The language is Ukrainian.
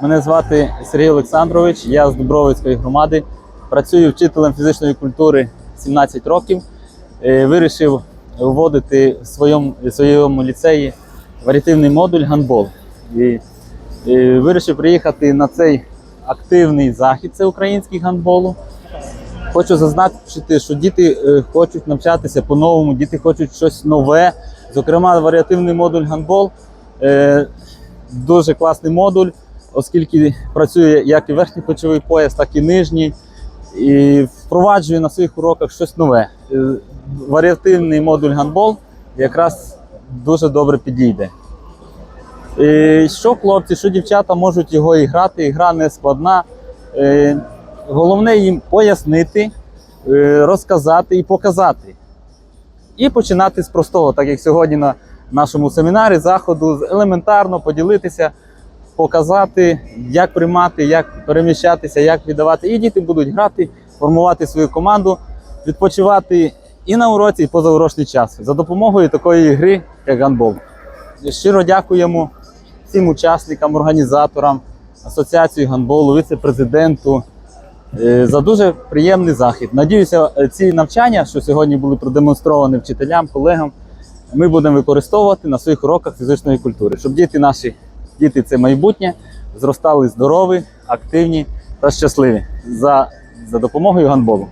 Мене звати Сергій Олександрович, я з Дубровицької громади. Працюю вчителем фізичної культури 17 років. Е, Вирішив вводити в своєму, в своєму ліцеї варіативний модуль гандбол. І, е, вирішив приїхати на цей активний захід це український гандболу. Хочу зазначити, що діти е, хочуть навчатися по-новому, діти хочуть щось нове. Зокрема, варіативний модуль гандбол дуже класний модуль, оскільки працює як і верхній плечовий пояс, так і нижній. І впроваджує на своїх уроках щось нове. Е, Варіативний модуль гандбол якраз дуже добре підійде. І що хлопці, що дівчата можуть його і грати, і гра не складна. Е, Головне їм пояснити, е, розказати і показати. І починати з простого, так як сьогодні на нашому семінарі заходу, елементарно поділитися, показати, як приймати, як переміщатися, як віддавати. І діти будуть грати, формувати свою команду, відпочивати і на уроці, і позаурочний час за допомогою такої гри, як гандбол. Щиро дякуємо всім учасникам, організаторам, Асоціації гандболу, віце-президенту е, за дуже приємний захід. Надіюся, ці навчання, що сьогодні були продемонстровані вчителям, колегам, ми будемо використовувати на своїх уроках фізичної культури, щоб діти наші, діти це майбутнє, зростали здорові, активні та щасливі за, за допомогою гандболу.